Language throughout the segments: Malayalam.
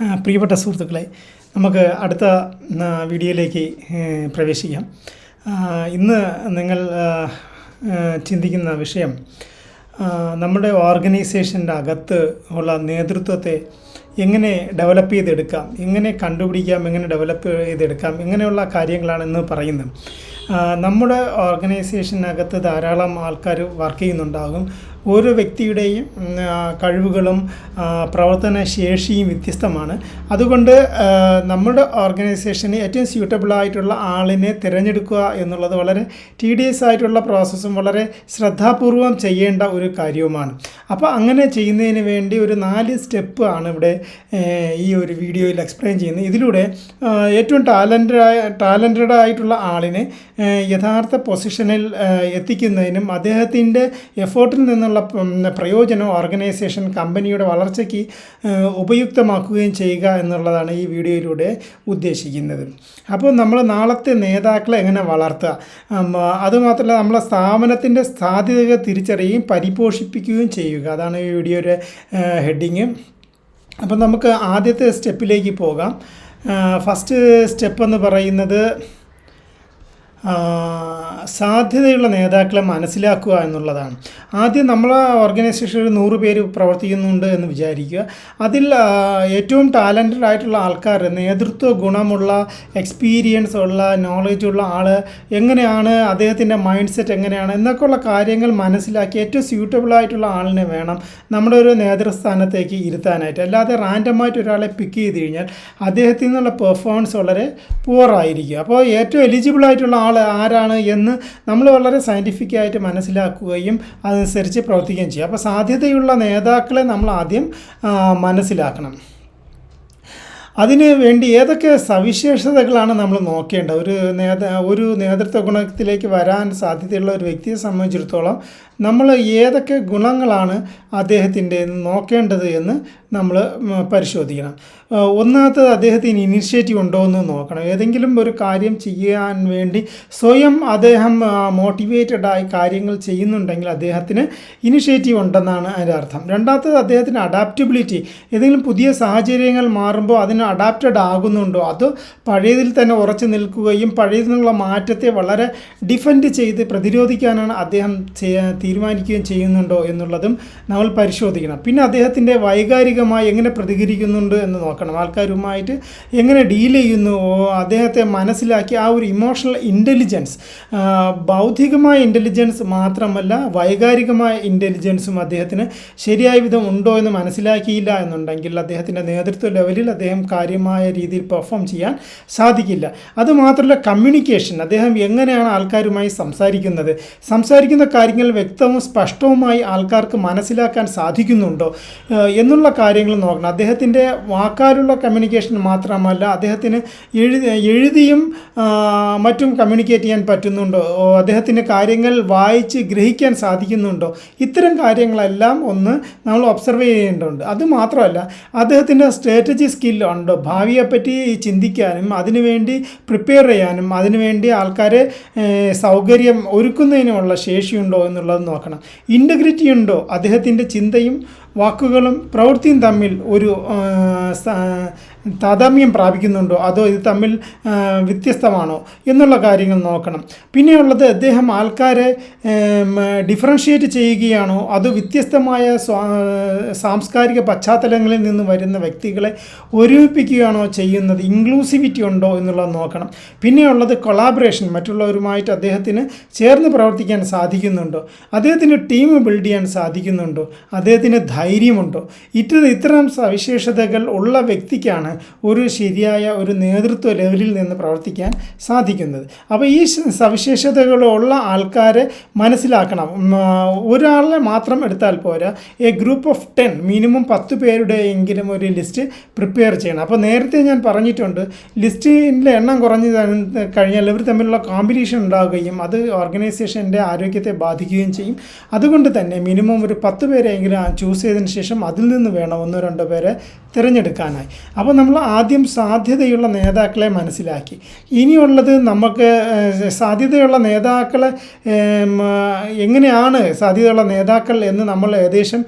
പ്രിയപ്പെട്ട സുഹൃത്തുക്കളെ നമുക്ക് അടുത്ത വീഡിയോയിലേക്ക് പ്രവേശിക്കാം. ഇന്ന് നിങ്ങൾ ചിന്തിക്കുന്ന വിഷയം നമ്മുടെ ഓർഗനൈസേഷന്റെ അകത്ത് ഉള്ള നേതൃത്വത്തെ എങ്ങനെ ഡെവലപ്പ് ചെയ്തെടുക്കാം എങ്ങനെ കണ്ടുപിടിക്കാം എങ്ങനെ ഡെവലപ്പ് ചെയ്തെടുക്കാം ഇങ്ങനെയുള്ള കാര്യങ്ങളാണ് ഇന്ന് പറയുന്നത്. നമ്മുടെ ഓർഗനൈസേഷനകത്ത് ധാരാളം ആൾക്കാർ വർക്ക് ചെയ്യുന്നുണ്ടാകും. ഓരോ വ്യക്തിയുടെയും കഴിവുകളും പ്രവർത്തന ശേഷിയും വ്യത്യസ്തമാണ്. അതുകൊണ്ട് നമ്മുടെ ഓർഗനൈസേഷന് ഏറ്റവും സ്യൂട്ടബിൾ ആയിട്ടുള്ള ആളിനെ തിരഞ്ഞെടുക്കുക എന്നുള്ളത് വളരെ ടി ഡി എസ് ആയിട്ടുള്ള പ്രോസസ്സും വളരെ ശ്രദ്ധാപൂർവം ചെയ്യേണ്ട ഒരു കാര്യവുമാണ്. അപ്പോൾ അങ്ങനെ ചെയ്യുന്നതിന് വേണ്ടി ഒരു നാല് സ്റ്റെപ്പ് ആണ് ഇവിടെ ഈ ഒരു വീഡിയോയിൽ എക്സ്പ്ലെയിൻ ചെയ്യുന്നത്. ഇതിലൂടെ ഏറ്റവും ടാലന്റായ ടാലന്റഡ് ആയിട്ടുള്ള ആളിനെ യഥാർത്ഥ പൊസിഷനിൽ എത്തിക്കുന്നതിനും അദ്ദേഹത്തിന്റെ എഫേർട്ടിൽ നിന്നുള്ള ഉം, പ്രയോജനം ഓർഗനൈസേഷൻ കമ്പനിയുടെ വളർച്ചയ്ക്ക് ഉപയുക്തമാക്കുകയും ചെയ്യുക എന്നുള്ളതാണ് ഈ വീഡിയോയിലൂടെ ഉദ്ദേശിക്കുന്നത്. അപ്പോൾ നമ്മൾ നാളത്തെ നേതാക്കളെ എങ്ങനെ വളർത്തുക? അതുമാത്രമല്ല നമ്മളെ സ്ഥാപനത്തിന്റെ സാധ്യതകൾ തിരിച്ചറിയുകയും പരിപോഷിപ്പിക്കുകയും ചെയ്യുക. അതാണ് ഈ വീഡിയോയുടെ ഹെഡിങ്. അപ്പോൾ നമുക്ക് ആദ്യത്തെ സ്റ്റെപ്പിലേക്ക് പോകാം. ഫസ്റ്റ് സ്റ്റെപ്പ് എന്ന് പറയുന്നത് സാധ്യതയുള്ള നേതാക്കളെ മനസ്സിലാക്കുക എന്നുള്ളതാണ്. ആദ്യം നമ്മളെ ഓർഗനൈസേഷൻ ഒരു നൂറ് പേര് പ്രവർത്തിക്കുന്നുണ്ട് എന്ന് വിചാരിക്കുക. അതിൽ ഏറ്റവും ടാലന്റഡ് ആയിട്ടുള്ള ആൾക്കാർ നേതൃത്വ ഗുണമുള്ള എക്സ്പീരിയൻസ് ഉള്ള നോളജ് ഉള്ള ആൾ എങ്ങനെയാണ് അദ്ദേഹത്തിന്റെ മൈൻഡ് സെറ്റ് എങ്ങനെയാണ് എന്നൊക്കെ ഉള്ള കാര്യങ്ങൾ മനസ്സിലാക്കി ഏറ്റവും സ്യൂട്ടബിൾ ആയിട്ടുള്ള ആളിനെ വേണം നമ്മുടെ ഒരു നേതൃസ്ഥാനത്തേക്ക് ഇരുത്താനായിട്ട്. അല്ലാതെ റാൻഡമായിട്ട് ഒരാളെ പിക്ക് ചെയ്ത് കഴിഞ്ഞാൽ അദ്ദേഹത്തിൽ നിന്നുള്ള പെർഫോമൻസ് വളരെ പുവറായിരിക്കും അപ്പോൾ ഏറ്റവും എലിജിബിൾ ആയിട്ടുള്ള ആൾ ആരാണ് എന്ന് നമ്മൾ വളരെ സയന്റിഫിക്കായിട്ട് മനസ്സിലാക്കുകയും അതനുസരിച്ച് പ്രവർത്തിക്കുകയും ചെയ്യും. അപ്പോൾ സാധ്യതയുള്ള നേതാക്കളെ നമ്മൾ ആദ്യം മനസ്സിലാക്കണം. അതിന് വേണ്ടി ഏതൊക്കെ സവിശേഷതകളാണ് നമ്മൾ നോക്കേണ്ടത്? ഒരു നേത ഒരു നേതൃത്വ ഗുണത്തിലേക്ക് വരാൻ സാധ്യതയുള്ള ഒരു വ്യക്തിയെ സംബന്ധിച്ചിടത്തോളം നമ്മൾ ഏതൊക്കെ ഗുണങ്ങളാണ് അദ്ദേഹത്തിന്റെ നോക്കേണ്ടത് എന്ന് നമ്മൾ പരിശോധിക്കണം. ഒന്നാമത്തത് അദ്ദേഹത്തിന് ഇനിഷ്യേറ്റീവ് ഉണ്ടോ എന്ന് നോക്കണം. ഏതെങ്കിലും ഒരു കാര്യം ചെയ്യാൻ വേണ്ടി സ്വയം അദ്ദേഹം മോട്ടിവേറ്റഡ് ആയി കാര്യങ്ങൾ ചെയ്യുന്നുണ്ടെങ്കിൽ അദ്ദേഹത്തിന് ഇനിഷ്യേറ്റീവ് ഉണ്ടെന്നാണ് അതിന്റെ അർത്ഥം. രണ്ടാമത്തത് അദ്ദേഹത്തിന് അഡാപ്റ്റബിലിറ്റി ഏതെങ്കിലും പുതിയ സാഹചര്യങ്ങൾ മാറുമ്പോൾ അതിന് അഡാപ്റ്റഡ് ആകുന്നുണ്ടോ? അത് പഴയതിൽ തന്നെ ഉറച്ചു നിൽക്കുകയും പഴയതിൽ നിന്നുള്ള മാറ്റത്തെ വളരെ ഡിഫെൻഡ് ചെയ്ത് പ്രതിരോധിക്കാനാണ് അദ്ദേഹം തീരുമാനിക്കുകയും ചെയ്യുന്നുണ്ടോ എന്നുള്ളതും നമ്മൾ പരിശോധിക്കണം. പിന്നെ അദ്ദേഹത്തിന്റെ വൈകാരികമായി എങ്ങനെ പ്രതികരിക്കുന്നുണ്ട് എന്ന് നോക്കണം. ആൾക്കാരുമായിട്ട് എങ്ങനെ ഡീൽ ചെയ്യുന്നു? അദ്ദേഹത്തെ മനസ്സിലാക്കി ആ ഒരു ഇമോഷണൽ ഇന്റലിജൻസ് ബൗദ്ധികമായ ഇന്റലിജൻസ് മാത്രമല്ല വൈകാരികമായ ഇന്റലിജൻസും അദ്ദേഹത്തിന് ശരിയായ വിധം ഉണ്ടോ എന്ന് മനസ്സിലാക്കിയില്ല എന്നുണ്ടെങ്കിൽ അദ്ദേഹത്തിന്റെ നേതൃത്വ ലെവലിൽ അദ്ദേഹം കാര്യമായ രീതിയിൽ പെർഫോം ചെയ്യാൻ സാധിക്കില്ല. അതുമാത്രമല്ല കമ്മ്യൂണിക്കേഷൻ അദ്ദേഹം എങ്ങനെയാണ് ആൾക്കാരുമായി സംസാരിക്കുന്നത്? സംസാരിക്കുന്ന കാര്യങ്ങൾ വ്യക്തവും സ്പഷ്ടവുമായി ആൾക്കാർക്ക് മനസ്സിലാക്കാൻ സാധിക്കുന്നുണ്ടോ? എന്നുള്ള കാര്യങ്ങൾ നോക്കണം. അദ്ദേഹത്തിന്റെ വാക്കാലുള്ള കമ്മ്യൂണിക്കേഷൻ മാത്രമല്ല അദ്ദേഹത്തിന് എഴുതി എഴുതിയും മറ്റും കമ്മ്യൂണിക്കേറ്റ് ചെയ്യാൻ പറ്റുന്നുണ്ടോ? അദ്ദേഹത്തിന് കാര്യങ്ങൾ വായിച്ച് ഗ്രഹിക്കാൻ സാധിക്കുന്നുണ്ടോ? ഇത്തരം കാര്യങ്ങളെല്ലാം ഒന്ന് നമ്മൾ ഒബ്സർവ് ചെയ്യേണ്ടതുണ്ട്. അത് മാത്രമല്ല അദ്ദേഹത്തിന്റെ സ്ട്രാറ്റജി സ്കില്ലുണ്ടോ ഭാവിയെപ്പറ്റി ചിന്തിക്കാനും അതിനുവേണ്ടി പ്രിപ്പയർ ചെയ്യാനും അതിനുവേണ്ടി ആൾക്കാരെ സൗകര്യം ഒരുക്കുന്നതിനുമുള്ള ശേഷിയുണ്ടോ എന്നുള്ളത് നോക്കണം. ഇന്റഗ്രിറ്റി ഉണ്ടോ? അദ്ദേഹത്തിന്റെ ചിന്തയും വാക്കുകളും പ്രവൃത്തിയും തമ്മിൽ ഒരു താതാമ്യം പ്രാപിക്കുന്നുണ്ടോ? അതോ ഇത് തമ്മിൽ വ്യത്യസ്തമാണോ? എന്നുള്ള കാര്യങ്ങൾ നോക്കണം. പിന്നെയുള്ളത് അദ്ദേഹം ആൾക്കാരെ ഡിഫറൻഷ്യേറ്റ് ചെയ്യുകയാണോ? അത് വ്യത്യസ്തമായ സാംസ്കാരിക പശ്ചാത്തലങ്ങളിൽ നിന്ന് വരുന്ന വ്യക്തികളെ ഒരുമിപ്പിക്കുകയാണോ ചെയ്യുന്നത്? ഇൻക്ലൂസിവിറ്റി ഉണ്ടോ എന്നുള്ളത് നോക്കണം. പിന്നെയുള്ളത് കൊളാബറേഷൻ മറ്റുള്ളവരുമായിട്ട് അദ്ദേഹത്തിന് ചേർന്ന് പ്രവർത്തിക്കാൻ സാധിക്കുന്നുണ്ടോ? അദ്ദേഹത്തിന് ടീം ബിൽഡ് ചെയ്യാൻ സാധിക്കുന്നുണ്ടോ? അദ്ദേഹത്തിന് ധൈര്യമുണ്ടോ? ഇത്ര ഇത്തരം സവിശേഷതകൾ ഉള്ള വ്യക്തിക്കാണ് ഒരു ശരിയായ ഒരു നേതൃത്വ ലെവലിൽ നിന്ന് പ്രവർത്തിക്കാൻ സാധിക്കുന്നത്. അപ്പോൾ ഈ സവിശേഷതകളുള്ള ആൾക്കാരെ മനസ്സിലാക്കണം. ഒരാളെ മാത്രം എടുത്താൽ പോരാ. A group of ten minimum പത്ത് പേരുടെ എങ്കിലും ഒരു ലിസ്റ്റ് പ്രിപ്പയർ ചെയ്യണം. അപ്പോൾ നേരത്തെ ഞാൻ പറഞ്ഞിട്ടുണ്ട് ലിസ്റ്റിന്റെ എണ്ണം കുറഞ്ഞു കഴിഞ്ഞാൽ ഇവർ തമ്മിലുള്ള കോമ്പറ്റീഷൻ ഉണ്ടാവുകയും അത് ഓർഗനൈസേഷന്റെ ആരോഗ്യത്തെ ബാധിക്കുകയും ചെയ്യും. അതുകൊണ്ട് തന്നെ മിനിമം ഒരു പത്ത് പേരെങ്കിലും ചൂസ് ചെയ്തതിന് ശേഷം അതിൽ നിന്ന് വേണം ഒന്നോ രണ്ടോ പേരെ തിരഞ്ഞെടുക്കാനായി. അപ്പോൾ നമ്മൾ ആദ്യം സാധ്യതയുള്ള നേതാക്കളെ മനസ്സിലാക്കി. ഇനിയുള്ളത് നമുക്ക് സാധ്യതയുള്ള നേതാക്കളെ എങ്ങനെയാണ് സാധ്യതയുള്ള നേതാക്കൾ എന്ന് നമ്മൾ ഏകദേശം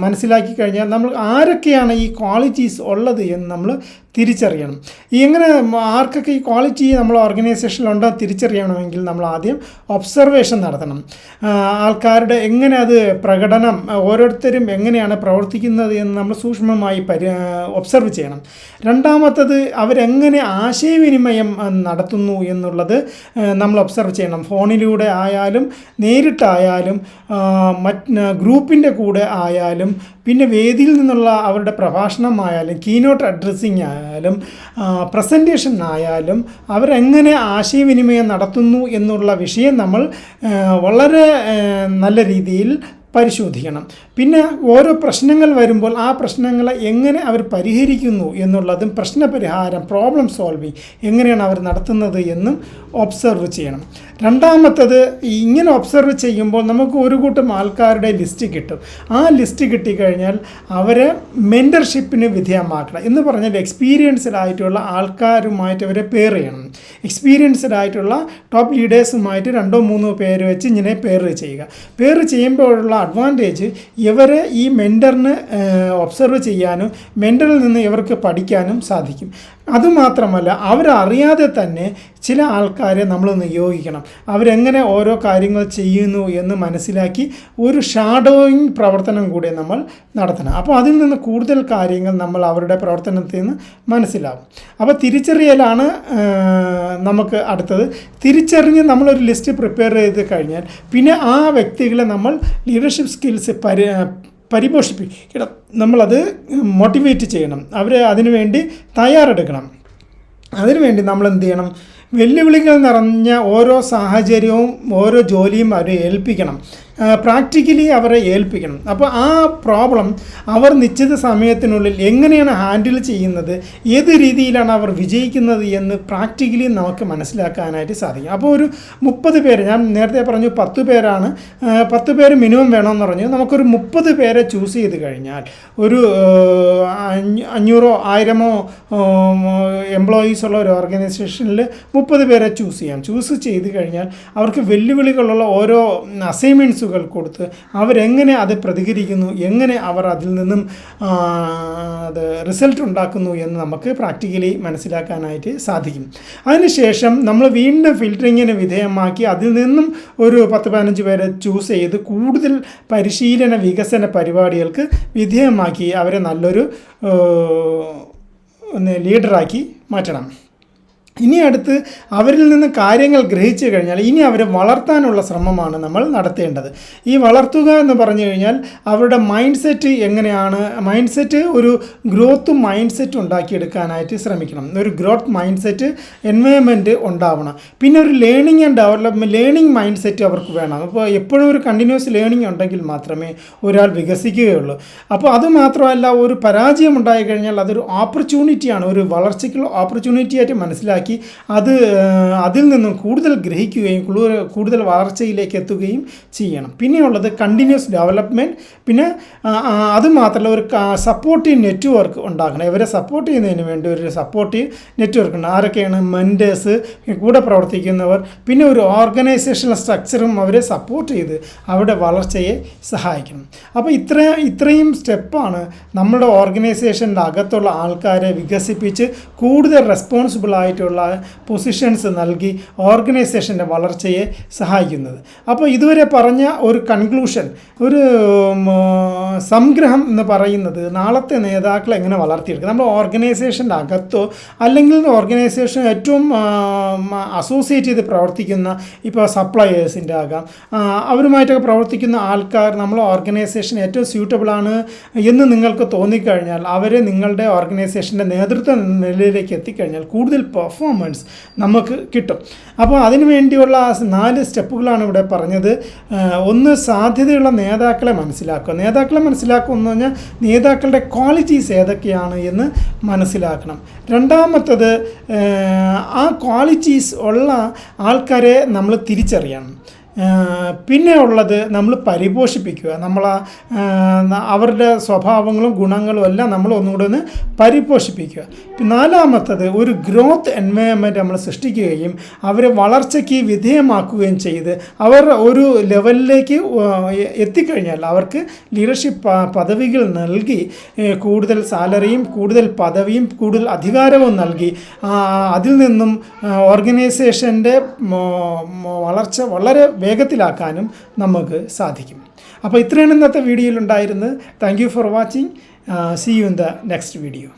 മനസ്സിലാക്കി കഴിഞ്ഞാൽ നമ്മൾ ആരൊക്കെയാണ് ഈ ക്വാളിറ്റീസ് ഉള്ളത് എന്ന് നമ്മൾ തിരിച്ചറിയണം. എങ്ങനെ ആർക്കൊക്കെ ഈ ക്വാളിറ്റി നമ്മൾ ഓർഗനൈസേഷനിലുണ്ടോ തിരിച്ചറിയണമെങ്കിൽ നമ്മൾ ആദ്യം ഒബ്സർവേഷൻ നടത്തണം. ആൾക്കാരുടെ എങ്ങനെ അത് പ്രകടനം ഓരോരുത്തരും എങ്ങനെയാണ് പ്രവർത്തിക്കുന്നത് എന്ന് നമ്മൾ സൂക്ഷ്മമായി പരി ഒബ്സർവ് ചെയ്യണം. രണ്ടാമത്തത് അവരെങ്ങനെ ആശയവിനിമയം നടത്തുന്നു എന്നുള്ളത് നമ്മൾ ഒബ്സർവ് ചെയ്യണം. ഫോണിലൂടെ ആയാലും നേരിട്ടായാലും മറ്റ് ഗ്രൂപ്പിന്റെ കൂടെ ആയാലും പിന്നെ വേദിയിൽ നിന്നുള്ള അവരുടെ പ്രഭാഷണമായാലും കീനോട്ട് അഡ്രസ്സിങ് ആയാലും പ്രസന്റേഷൻ ആയാലും അവരെങ്ങനെ ആശയവിനിമയം നടത്തുന്നു എന്നുള്ള വിഷയം നമ്മൾ വളരെ നല്ല രീതിയിൽ പരിശോധിക്കണം. പിന്നെ ഓരോ പ്രശ്നങ്ങൾ വരുമ്പോൾ ആ പ്രശ്നങ്ങളെ എങ്ങനെ അവർ പരിഹരിക്കുന്നു എന്നുള്ളതും പ്രശ്നപരിഹാരം പ്രോബ്ലം സോൾവിങ് എങ്ങനെയാണ് അവർ നടത്തുന്നത് എന്നും ഒബ്സർവ് ചെയ്യണം. രണ്ടാമത്തത് ഇങ്ങനെ ഒബ്സർവ് ചെയ്യുമ്പോൾ നമുക്ക് ഒരു കൂട്ടം ആൾക്കാരുടെ ലിസ്റ്റ് കിട്ടും. ആ ലിസ്റ്റ് കിട്ടിക്കഴിഞ്ഞാൽ അവരെ മെന്റർഷിപ്പിന് വിധേയമാക്കണം എന്ന് പറഞ്ഞാൽ എക്സ്പീരിയൻസ്ഡ് ആയിട്ടുള്ള ആൾക്കാരുമായിട്ട് അവരെ പേർ ചെയ്യണം. എക്സ്പീരിയൻസ്ഡ് ആയിട്ടുള്ള ടോപ്പ് ലീഡേഴ്സുമായിട്ട് രണ്ടോ മൂന്നോ പേര് വെച്ച് ഇങ്ങനെ പെയർ ചെയ്യുക. പേർ ചെയ്യുമ്പോഴുള്ള അഡ്വാന്റേജ് ഇവരെ ഈ മെന്ററിന് ഒബ്സർവ് ചെയ്യാനും മെന്ററിൽ നിന്ന് ഇവർക്ക് പഠിക്കാനും സാധിക്കും. അതുമാത്രമല്ല അവരറിയാതെ തന്നെ ചില ആൾക്കാരെ നമ്മൾ നിയോഗിക്കണം. അവരെങ്ങനെ ഓരോ കാര്യങ്ങൾ ചെയ്യുന്നു എന്ന് മനസ്സിലാക്കി ഒരു ഷാഡോയിങ് പ്രവർത്തനം കൂടി നമ്മൾ നടത്തണം. അപ്പോൾ അതിൽ നിന്ന് കൂടുതൽ കാര്യങ്ങൾ നമ്മൾ അവരുടെ പ്രവർത്തനത്തിൽ നിന്ന് മനസ്സിലാവും. അപ്പോൾ തിരിച്ചറിയലാണ് നമുക്ക് അടുത്തത്. തിരിച്ചറിഞ്ഞ് നമ്മളൊരു ലിസ്റ്റ് പ്രിപ്പയർ ചെയ്ത് കഴിഞ്ഞാൽ പിന്നെ ആ വ്യക്തികളെ നമ്മൾ ലീഡർഷിപ്പ് സ്കിൽസ് പരി പരിപോഷിപ്പിക്കണം നമ്മളത് മോട്ടിവേറ്റ് ചെയ്യണം. അവരെ അതിനുവേണ്ടി തയ്യാറെടുക്കണം. അതിനുവേണ്ടി നമ്മൾ എന്ത് ചെയ്യണം? വെല്ലുവിളികൾ നിറഞ്ഞ ഓരോ സാഹചര്യവും ഓരോ ജോലിയും അവരെ ഏൽപ്പിക്കണം. പ്രാക്ടിക്കലി അവരെ ഏൽപ്പിക്കണം. അപ്പോൾ ആ പ്രോബ്ലം അവർ നിശ്ചിത സമയത്തിനുള്ളിൽ എങ്ങനെയാണ് ഹാൻഡിൽ ചെയ്യുന്നത് ഏത് രീതിയിലാണ് അവർ വിജയിക്കുന്നത് എന്ന് പ്രാക്ടിക്കലി നമുക്ക് മനസ്സിലാക്കാനായിട്ട് സാധിക്കും. അപ്പോൾ ഒരു മുപ്പത് പേര് ഞാൻ നേരത്തെ പറഞ്ഞു പത്ത് പേരാണ് പത്ത് പേര് മിനിമം വേണമെന്ന് പറഞ്ഞു. നമുക്കൊരു മുപ്പത് പേരെ ചൂസ് ചെയ്ത് കഴിഞ്ഞാൽ ഒരു അഞ്ഞൂറോ ആയിരമോ എംപ്ലോയീസ് ഉള്ള ഒരു ഓർഗനൈസേഷനിൽ മുപ്പത് പേരെ ചൂസ് ചെയ്യാം. ചൂസ് ചെയ്ത് കഴിഞ്ഞാൽ അവർക്ക് വെല്ലുവിളികളുള്ള ഓരോ അസൈൻമെന്റ്സുകൾ കൊടുത്ത് അവരെങ്ങനെ അത് പ്രതികരിക്കുന്നു എങ്ങനെ അവർ അതിൽ നിന്നും അത് റിസൾട്ട് ഉണ്ടാക്കുന്നു എന്ന് നമുക്ക് പ്രാക്ടിക്കലി മനസ്സിലാക്കാനായിട്ട് സാധിക്കും. അതിനുശേഷം നമ്മൾ വീണ്ടും ഫിൽറ്ററിങ്ങിന് വിധേയമാക്കി അതിൽ നിന്നും ഒരു പത്ത് പതിനഞ്ച് പേരെ ചൂസ് ചെയ്ത് കൂടുതൽ പരിശീലന വികസന പരിപാടികൾക്ക് വിധേയമാക്കി അവരെ നല്ലൊരു ലീഡറാക്കി മാറ്റണം. ഇനി അടുത്ത് അവരിൽ നിന്ന് കാര്യങ്ങൾ ഗ്രഹിച്ചു കഴിഞ്ഞാൽ ഇനി അവരെ വളർത്താനുള്ള ശ്രമമാണ് നമ്മൾ നടത്തേണ്ടത്. ഈ വളർത്തുക എന്ന് പറഞ്ഞു കഴിഞ്ഞാൽ അവരുടെ മൈൻഡ് സെറ്റ് എങ്ങനെയാണ് മൈൻഡ് സെറ്റ് ഒരു ഗ്രോത്ത് മൈൻഡ് സെറ്റ് ഉണ്ടാക്കിയെടുക്കാനായിട്ട് ശ്രമിക്കണം. ഒരു ഗ്രോത്ത് മൈൻഡ് സെറ്റ് എൻവയോൺമെന്റ് ഉണ്ടാവണം. പിന്നെ ഒരു learning and development learning mindset അവർക്ക് വേണം. അപ്പോൾ എപ്പോഴും ഒരു കണ്ടിന്യൂസ് ലേണിംഗ് ഉണ്ടെങ്കിൽ മാത്രമേ ഒരാൾ വികസിക്കുകയുള്ളൂ. അപ്പോൾ അത് മാത്രമല്ല ഒരു പരാജയം ഉണ്ടായി കഴിഞ്ഞാൽ അതൊരു ഓപ്പർച്യൂണിറ്റിയാണ് ഒരു വളർച്ചയ്ക്കുള്ള ഓപ്പർച്യൂണിറ്റി ആയിട്ട് മനസ്സിലാക്കി അത് അതിൽ നിന്നും കൂടുതൽ ഗ്രഹിക്കുകയും കൂടുതൽ വളർച്ചയിലേക്ക് എത്തുകയും ചെയ്യണം. പിന്നെയുള്ളത് കണ്ടിന്യൂസ് ഡെവലപ്മെന്റ് പിന്നെ ആ, ആ, അത് മാത്രമല്ല ഒരു സപ്പോർട്ടീവ് നെറ്റ്വർക്ക് ഉണ്ടാക്കണം. ഇവരെ സപ്പോർട്ട് ചെയ്യുന്നതിന് വേണ്ടി ഒരു സപ്പോർട്ടീവ് നെറ്റ്വർക്ക് ഉണ്ട്. ആരൊക്കെയാണ്? മെന്റേഴ്സ് കൂടെ പ്രവർത്തിക്കുന്നവർ. പിന്നെ ഒരു ഓർഗനൈസേഷണൽ സ്ട്രക്ചറും അവരെ സപ്പോർട്ട് ചെയ്ത് അവരുടെ വളർച്ചയെ സഹായിക്കണം. അപ്പോൾ ഇത്ര ഇത്രയും സ്റ്റെപ്പാണ് നമ്മുടെ ഓർഗനൈസേഷന്റെ അകത്തുള്ള ആൾക്കാരെ വികസിപ്പിച്ച് കൂടുതൽ റെസ്പോൺസിബിൾ ആയിട്ടുള്ള പൊസിഷൻസ് നൽകി ഓർഗനൈസേഷന്റെ വളർച്ചയെ സഹായിക്കുന്നത്. അപ്പോൾ ഇതുവരെ പറഞ്ഞ ഒരു കൺക്ലൂഷൻ ഒരു സംഗ്രഹം എന്ന് പറയുന്നത് നാളത്തെ നേതാക്കളെ എങ്ങനെ വളർത്തിയെടുക്കുക നമ്മൾ ഓർഗനൈസേഷന്റെ അകത്തോ അല്ലെങ്കിൽ ഓർഗനൈസേഷൻ ഏറ്റവും അസോസിയേറ്റ് ചെയ്ത് പ്രവർത്തിക്കുന്ന ഇപ്പോൾ സപ്ലയേഴ്സിന്റെ ആകാം. അവരുമായിട്ടൊക്കെ പ്രവർത്തിക്കുന്ന ആൾക്കാർ നമ്മൾ ഓർഗനൈസേഷൻ ഏറ്റവും സ്യൂട്ടബിൾ ആണ് എന്ന് നിങ്ങൾക്ക് തോന്നിക്കഴിഞ്ഞാൽ അവരെ നിങ്ങളുടെ ഓർഗനൈസേഷന്റെ നേതൃത്വ നിലയിലേക്ക് എത്തിക്കഴിഞ്ഞാൽ കൂടുതൽ പെർഫോമൻസ് നമുക്ക് കിട്ടും. അപ്പോൾ അതിനു വേണ്ടിയുള്ള ആ നാല് സ്റ്റെപ്പുകളാണ് ഇവിടെ പറഞ്ഞത്. ഒന്ന് സാധ്യതയുള്ള നേതാക്കളെ മനസ്സിലാക്കുക. നേതാക്കളെ മനസ്സിലാക്കുക എന്ന് പറഞ്ഞാൽ നേതാക്കളുടെ ക്വാളിറ്റീസ് ഏതൊക്കെയാണ് എന്ന് മനസ്സിലാക്കണം. രണ്ടാമത്തത് ആ, ക്വാളിറ്റീസ് ഉള്ള ആൾക്കാരെ നമ്മൾ തിരിച്ചറിയണം. പിന്നെ ഉള്ളത് നമ്മൾ പരിപോഷിപ്പിക്കുക. നമ്മൾ അവരുടെ സ്വഭാവങ്ങളും ഗുണങ്ങളും എല്ലാം നമ്മൾ ഒന്നുകൂടെ ഒന്ന് പരിപോഷിപ്പിക്കുക. നാലാമത്തത് ഒരു ഗ്രോത്ത് എൻവയോൺമെന്റ് നമ്മൾ സൃഷ്ടിക്കുകയും അവരെ വളർച്ചയ്ക്ക് വിധേയമാക്കുകയും ചെയ്ത് അവർ ഒരു ലെവലിലേക്ക് എത്തിക്കഴിഞ്ഞാൽ അവർക്ക് ലീഡർഷിപ്പ് പദവികൾ നൽകി കൂടുതൽ സാലറിയും കൂടുതൽ പദവിയും കൂടുതൽ അധികാരവും നൽകി അതിൽ നിന്നും ഓർഗനൈസേഷന്റെ വളർച്ച വളരെ വേഗത്തിലാക്കാനും നമുക്ക് സാധിക്കും. അപ്പോൾ ഇത്രയാണ് ഇന്നത്തെ വീഡിയോയിൽ ഉണ്ടായിരുന്നത്. Thank you for watching see you in the next video